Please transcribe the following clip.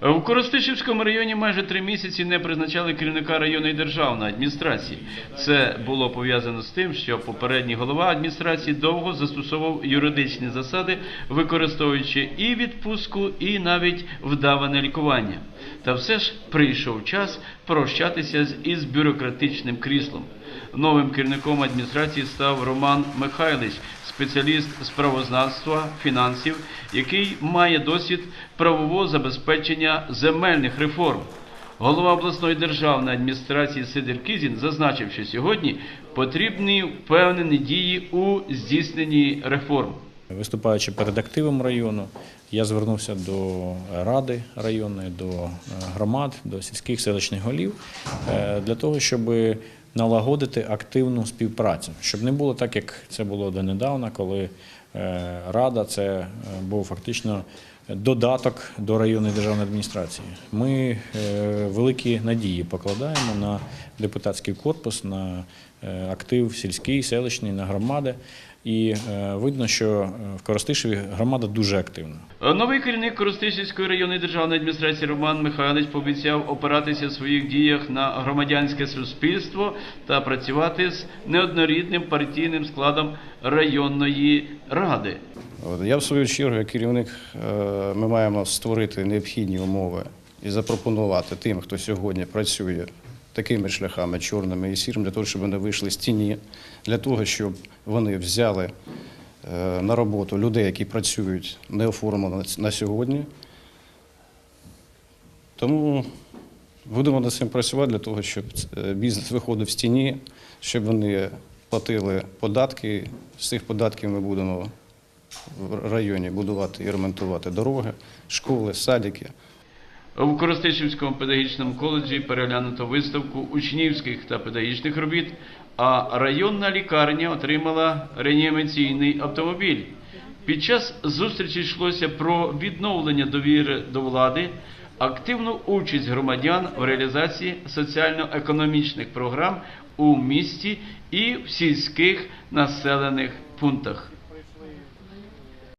В Коростишівському районі майже три місяці не призначали керівника районної державної адміністрації. Це було пов'язано з тим, що попередній голова адміністрації довго застосовував юридичні засади, використовуючи і відпустку, і навіть вдаване лікування. Та все ж прийшов час прощатися із бюрократичним кріслом. Новим керівником адміністрації став Роман Михайлович, спеціаліст з правознавства, фінансів, який має досвід правового забезпечення земельних реформ. Голова обласної державної адміністрації Сидір Кізін зазначив, що сьогодні потрібні впевнені дії у здійсненні реформ. Виступаючи перед активом району, я звернувся до ради районної, до е, громад, до сільських селищних голів е, для того, щоб налагодити активну співпрацю, щоб не було так, як це було донедавна, коли е, рада це е, був фактично додаток до районної державної адміністрації. Ми е, великі надії покладаємо на депутатський корпус, на актив сільський, селищний, на громади. І е, видно, що е, в Коростишеві громада дуже активна. Новий керівник Коростишівської районної державної адміністрації Роман Михайлович пообіцяв опиратися в своїх діях на громадянське суспільство та працювати з неоднорідним партійним складом районної ради. Я в свою чергу, як керівник, е, ми маємо створити необхідні умови і запропонувати тим, хто сьогодні працює такими шляхами, чорними і сірими, для того, щоб вони вийшли з тіні, для того, щоб вони взяли е, на роботу людей, які працюють неоформлено на сьогодні. Тому будемо над цим працювати для того, щоб е, бізнес виходив з тіні, щоб вони платили податки. З цих податків ми будемо в районі будувати і ремонтувати дороги, школи, садики. У Коростишівському педагогічному коледжі переглянуто виставку учнівських та педагогічних робіт, а районна лікарня отримала реанімаційний автомобіль. Під час зустрічі йшлося про відновлення довіри до влади, активну участь громадян в реалізації соціально-економічних програм у місті і в сільських населених пунктах.